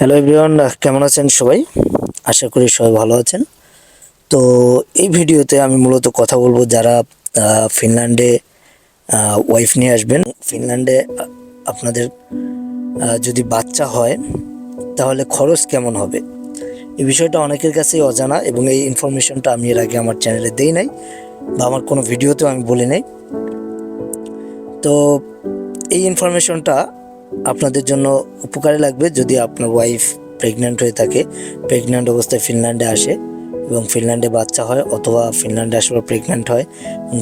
Hello everyone কেমন আছেন সবাই? আশা করি সবাই ভালো আছেন। তো এই ভিডিওতে আমি মূলত কথা বলব যারা ফিনল্যান্ডে ওয়াইফ নিয়ে আসবেন। ফিনল্যান্ডে আপনাদের যদি বাচ্চা হয়, তাহলে খরচ কেমন হবে? এই বিষয়টা অনেকের কাছেই অজানা এবং এই ইনফরমেশনটা আমি এর আগে আমার চ্যানেলে দেই নাই বা আমার কোনো ভিডিওতেও আমি বলি নাই। তো এই ইনফরমেশনটা আপনাদের জন্য উপকারে লাগবে যদি আপনার ওয়াইফ প্রেগন্যান্ট হয়ে থাকে। প্রেগন্যান্ট অবস্থায় ফিনল্যান্ডে আসে এবং ফিনল্যান্ডে বাচ্চা হয় অথবা ফিনল্যান্ডে আসার পর প্রেগন্যান্ট হয়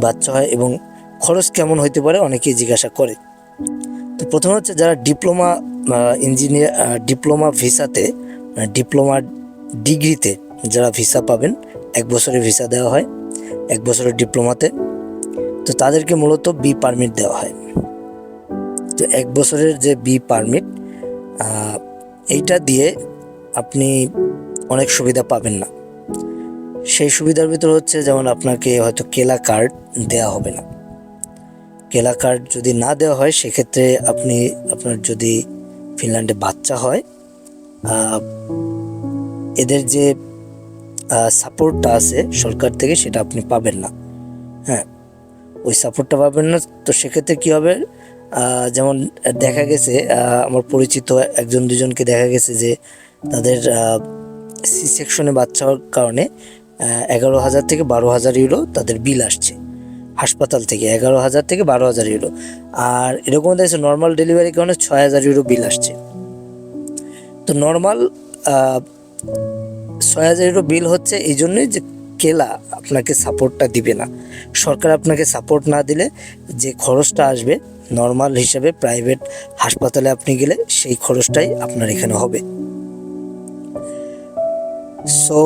বাচ্চা হয় এবং খরচ কেমন হতে পারে অনেকেই জিজ্ঞাসা করে। তো প্রথমে হচ্ছে যারা ডিপ্লোমা ইঞ্জিনিয়ার ডিপ্লোমা ভিসাতে ডিপ্লোমা ডিগ্রিতে যারা ভিসা পাবেন, এক বছরের ভিসা দেওয়া হয়, এক বছরের ডিপ্লোমাতে তো তাদেরকে মূলত বি পারমিট দেওয়া হয়। তো এক বছরের যে বি পারমিট এইটা দিয়ে আপনি অনেক সুবিধা পাবেন না। সেই সুবিধার ভিতর হচ্ছে যেমন আপনাকে হয়তো কেলা কার্ড দেওয়া হবে না। কেলা কার্ড যদি না দেওয়া হয়, সেক্ষেত্রে আপনি আপনার যদি ফিনল্যান্ডে বাচ্চা হয় এদের যে সাপোর্টটা আছে সরকার থেকে, সেটা আপনি পাবেন না। হ্যাঁ ওই সাপোর্টটা পাবেন না, তো সেক্ষেত্রে কী হবে? যেমন দেখা গেছে আমার পরিচিত একজন দুজনকে দেখা গেছে যে তাদের সি সেকশনে বাচ্চা হওয়ার কারণে এগারো হাজার থেকে বারো হাজার ইউরো তাদের বিল আসছে। হাসপাতাল থেকে এগারো হাজার থেকে বারো হাজার ইউরো আর এরকম দেখছে নর্মাল ডেলিভারির কারণে ছয় হাজার ইউরো বিল আসছে। তো নর্মাল ছয় হাজার ইউরো বিল হচ্ছে এই জন্যই যে কেলা আপনাকে সাপোর্টটা দিবে না। সরকার আপনাকে সাপোর্ট না দিলে যে খরচটা আসবে নর্মাল হিসাবে প্রাইভেট হাসপাতালে আপনি গেলে সেই খরচটাই আপনার এখানে হবে। সো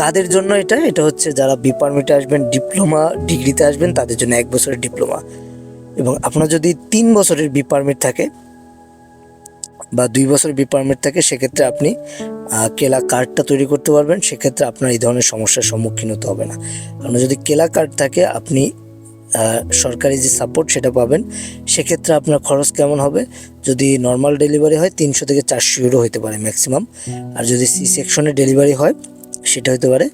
কাদের জন্য এটা? এটা হচ্ছে যারা বি পারমিটে আসবেন ডিপ্লোমা ডিগ্রিতে আসবেন, তাদের জন্য এক বছরের ডিপ্লোমা এবং আপনার যদি তিন বছরের বি পারমিট থাকে বা দুই বছরের বি পারমিট থাকে, সেক্ষেত্রে আপনি কেলা কার্ডটা তৈরি করতে পারবেন। সেক্ষেত্রে আপনার এই ধরনের সমস্যার সম্মুখীন হতে হবে না। আপনার যদি কেলা কার্ড থাকে, আপনি সরকারি যে সাপোর্ট সেটা পাবেন, সেক্ষেত্রে আপনার খরচ কেমন হবে? যদি নর্মাল ডেলিভারি হয়, তিনশো থেকে চারশো ইউরো হতে পারে ম্যাক্সিমাম আর যদি সি সেকশনে ডেলিভারি হয়, সেটা হতে পারে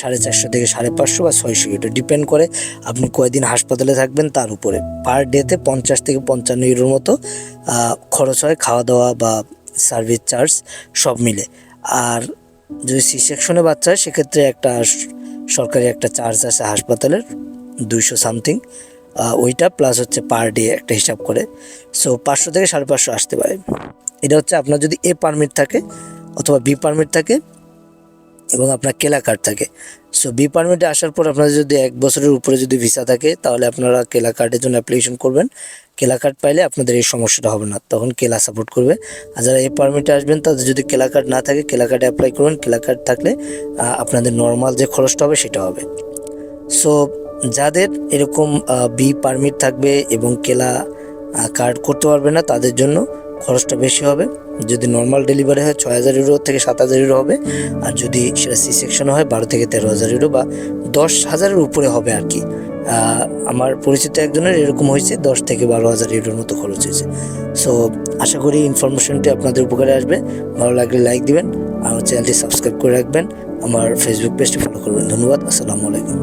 সাড়ে চারশো থেকে সাড়ে পাঁচশো বা ছয়শো ইউরো ডিপেন্ড করে আপনি কয়দিন হাসপাতালে থাকবেন তার উপরে। পার ডেতে পঞ্চাশ থেকে পঞ্চান্ন ইউরোর মতো খরচ হয় খাওয়া দাওয়া বা সার্ভিস চার্জ সব মিলে। আর যদি সি সেকশনে বাচ্চা হয়, সেক্ষেত্রে একটা সরকারি একটা চার্জ আছে হাসপাতালের। দুইশো সামথিং। ওইটা প্লাস হচ্ছে পার ডে একটা হিসাব করে। সো পাঁচশো থেকে সাড়ে পাঁচশো আসতে পারে। এটা হচ্ছে আপনার যদি এ পারমিট থাকে অথবা বি পারমিট থাকে এবং আপনার কেলা কার্ড থাকে। সো বি পারমিটে আসার পর আপনাদের যদি এক বছরের উপরে যদি ভিসা থাকে তাহলে আপনারা কেলা কার্ডের জন্য অ্যাপ্লিকেশন করবেন। কেলা কার্ড পাইলে আপনাদের এই সমস্যাটা হবে না। তখন কেলা সাপোর্ট করবে। আর যারা এই পারমিটে আসবেন, তাদের যদি কেলা কার্ড না থাকে কেলা কার্ডে অ্যাপ্লাই করবেন। কেলা কার্ড থাকলে আপনাদের নর্মাল যে খরচটা হবে সেটা হবে। সো যাদের এরকম বি পারমিট থাকবে এবং কেলা কার্ড করতে পারবে না, তাদের জন্য খরচটা বেশি হবে। যদি নর্মাল ডেলিভারি হয়, ছয় হাজার ইউরো থেকে সাত হাজার ইউরো হবে। আর যদি সেটা সি সেকশন হয়, বারো থেকে তেরো হাজার ইউরো বা দশ হাজারের উপরে হবে আর কি। আমার পরিচিত একজনের এরকম হয়েছে, দশ থেকে বারো হাজার ইউরোর মতো খরচ হয়েছে। সো আশা করি ইনফরমেশনটি আপনাদের উপকারে আসবে। ভালো লাগলে লাইক দিবেন আমার চ্যানেলটি সাবস্ক্রাইব করে রাখবেন। আমার ফেসবুক পেজটি ফলো করবেন। ধন্যবাদ, আসসালামু আলাইকুম।